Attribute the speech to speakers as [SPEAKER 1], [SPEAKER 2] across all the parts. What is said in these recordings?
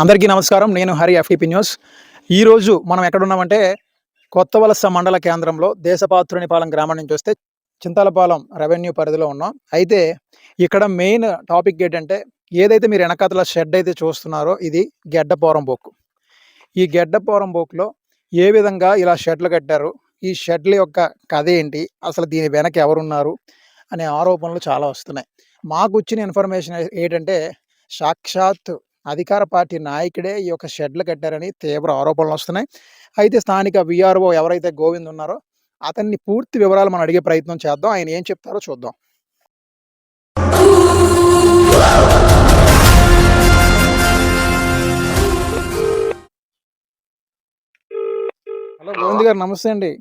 [SPEAKER 1] అందరికీ నమస్కారం. నేను హరి ఎఫ్టీపీ న్యూస్. ఈరోజు మనం ఎక్కడున్నామంటే కొత్త వలస మండల కేంద్రంలో దేశపాత్రునిపాలెం గ్రామం నుంచి వస్తే చింతలపాలెం రెవెన్యూ పరిధిలో ఉన్నాం. అయితే ఇక్కడ మెయిన్ టాపిక్ ఏంటంటే ఏదైతే మీరు వెనకాతల షెడ్ అయితే చూస్తున్నారో ఇది గెడ్డపోరం బొక్కు ఈ గెడ్డపోరం బొక్కులో ఏ విధంగా ఇలా షెడ్లు కట్టారు? ఈ షెడ్ల యొక్క కథ ఏంటి? అసలు దీని వెనక ఎవరున్నారు? అనే ఆరోపణలు చాలా వస్తున్నాయి. మాకు వచ్చిన ఇన్ఫర్మేషన్ ఏంటంటే సాక్షాత్ అధికార పార్టీ నాయకుడే ఈ యొక్క షెడ్లు కట్టారని తీవ్ర ఆరోపణలు వస్తున్నాయి. అయితే స్థానిక విఆర్ఓ ఎవరైతే గోవింద్ ఉన్నారో అతన్ని పూర్తి వివరాలు మనం అడిగే ప్రయత్నం చేద్దాం. ఆయన ఏం చెప్తారో చూద్దాం. హలో గోవింద్ గారు నమస్తే అండి.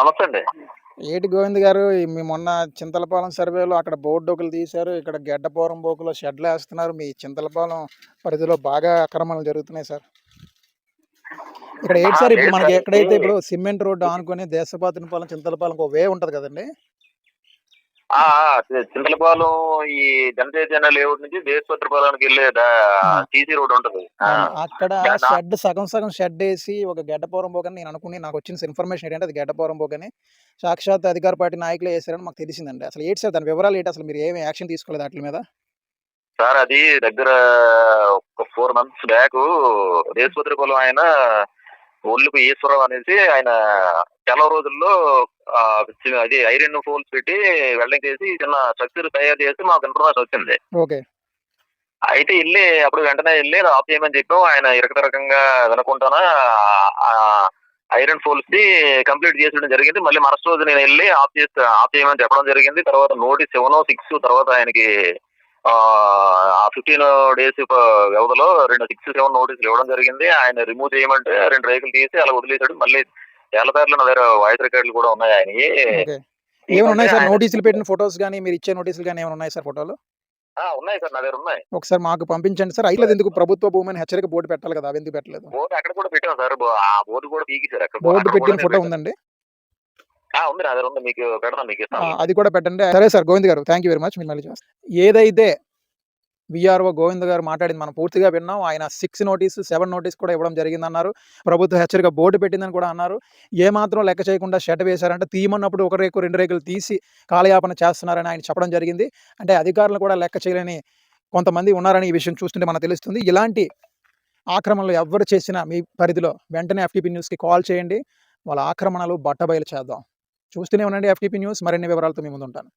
[SPEAKER 2] నమస్తే అండి.
[SPEAKER 1] ఏటి గోవింద్ గారు మీ మొన్న చింతలపాలెం సర్వేలో అక్కడ బోర్డు ఒకరు తీశారు. ఇక్కడ గెడ్డపోరం బోకులో షెడ్లు వేస్తున్నారు. మీ చింతలపాలెం పరిధిలో బాగా అక్రమాలు జరుగుతున్నాయి సార్. ఇక్కడ ఏంటి సార్ ఇప్పుడు మనకి ఎక్కడైతే ఇప్పుడు సిమెంట్ రోడ్డు ఆనుకొని దేశపాతినిపాలెం చింతలపాలెం ఒక వే ఉంటది కదండి?
[SPEAKER 2] చింతలపాలెం ఈ జనచైతన్య లేఅవుట్ నుంచి దేశపత్రపాలెంకి వెళ్ళే సీసీ రోడ్ ఉంటది.
[SPEAKER 1] అక్కడ. షెడ్ సగం సగం షెడ్ వేసి ఒక గెడ్డపోరం బోకని నేను అనుకుని నాకు వచ్చిన ఇన్ఫర్మేషన్ ఏంటంటే అది గెడ్డపోరం బోకని సాక్షాత్ అధికార పార్టీ నాయకులు వేసారని మాకు తెలిసిందండి. అసలు ఏంటి సార్ దాని వివరాలు ఏంటి? అసలు మీరు ఏమి యాక్షన్ తీసుకోలేదు వాటి మీద?
[SPEAKER 2] సార్ అది దగ్గర ఒక ఫోర్ మంత్స్ బ్యాక్ దేశపత్రపాలెం ఆయన ఒళ్ళుకు ఈశ్వరం అనేసి ఆయన చాలా రోజుల్లో అది ఐరన్ ఫోల్స్ పెట్టి వెల్డింగ్ చేసి చిన్న స్ట్రక్చర్ తయారు చేసి మాకు ఇన్ఫర్మేషన్ వచ్చింది.
[SPEAKER 1] ఓకే.
[SPEAKER 2] అయితే వెళ్ళి అప్పుడు వెంటనే వెళ్ళి ఆఫ్ చేయమని చెప్పాం ఆయన ఇరక రకంగా వినకుండానా ఐరన్ ఫోల్స్ ది కంప్లీట్ చేసడం జరిగింది. మళ్ళీ మరుసటి రోజు నేను వెళ్ళి ఆఫ్ చేస్తే ఆఫ్ చేయమని చెప్పడం జరిగింది. తర్వాత నోటీస్ సెవెన్ సిక్స్ తర్వాత ఆయనకి ఆ ఫిఫ్టీన్ డేస్ వ్యవధిలో రెండు సిక్స్ సెవెన్ నోటీసులు ఇవ్వడం జరిగింది. ఆయన రిమూవ్ చేయమంటే రెండు రేకులు తీసి అలా వదిలేశాడు. మళ్ళీ చాలా నా దగ్గర వాయిస్ రికార్డులు కూడా ఉన్నాయి ఆయనకి
[SPEAKER 1] ఓకే. ఏమైనా ఉన్నాయి సార్?
[SPEAKER 2] ఆయన-
[SPEAKER 1] నోటీసులు పెట్టిన ఫొటోస్ కానీ మీరు ఇచ్చే నోటీసులు కానీ ఏమైనా ఉన్నాయి సార్ ఫోటోలు?
[SPEAKER 2] ఆ, ఉన్నాయి సార్ నా దగ్గర ఉన్నాయి.
[SPEAKER 1] ఒకసారి మాకు పంపించండి సార్. అయితే ఎందుకు? ప్రభుత్వ భూమిని హెచ్చరిక బోర్డు పెట్టాలి కదా ఎందుకు పెట్టలేదు?
[SPEAKER 2] బోర్డు అక్కడ కూడా పెట్టాం సార్. ఆ బోర్డు కూడా పీకిసారు అక్కడ.
[SPEAKER 1] బోర్డు పెట్టిన ఫోటో ఉందండి?
[SPEAKER 2] ఆ, ఉంది నా దగ్గర ఉంది. మీకు పెడతాను మీకు
[SPEAKER 1] అది కూడా పెట్టండి. సరే సార్ గోవింద్ గారు థ్యాంక్ యూ వెరీ మచ్ మీరు మళ్ళీ ఏదైతే విఆర్ఓ గోవింద్ గారు మాట్లాడింది. మనం పూర్తిగా విన్నాం. ఆయన సిక్స్ నోటీస్ సెవెన్ నోటీస్ కూడా ఇవ్వడం జరిగిందన్నారు. ప్రభుత్వ హెచ్చరిక బోర్డు పెట్టిందని కూడా అన్నారు. ఏమాత్రం లెక్క చేయకుండా షెడ్ వేశారంటే తీయమన్నప్పుడు ఒక రేకు రెండు రేకులు తీసి కాలయాపన చేస్తున్నారని ఆయన చెప్పడం జరిగింది. అంటే అధికారులు కూడా లెక్క చేయలేని కొంతమంది ఉన్నారని ఈ విషయం చూస్తుంటే మనకు తెలుస్తుంది. ఇలాంటి ఆక్రమణలు ఎవరు చేసినా మీ పరిధిలో వెంటనే ఎఫ్టీపీ న్యూస్కి కాల్ చేయండి. వాళ్ళ ఆక్రమణలు బట్టబయలు చేద్దాం. చూస్తూనే ఉండండి ఎఫ్టీపీ న్యూస్. మరిన్ని వివరాలతో మీ ముందు ఉంటాను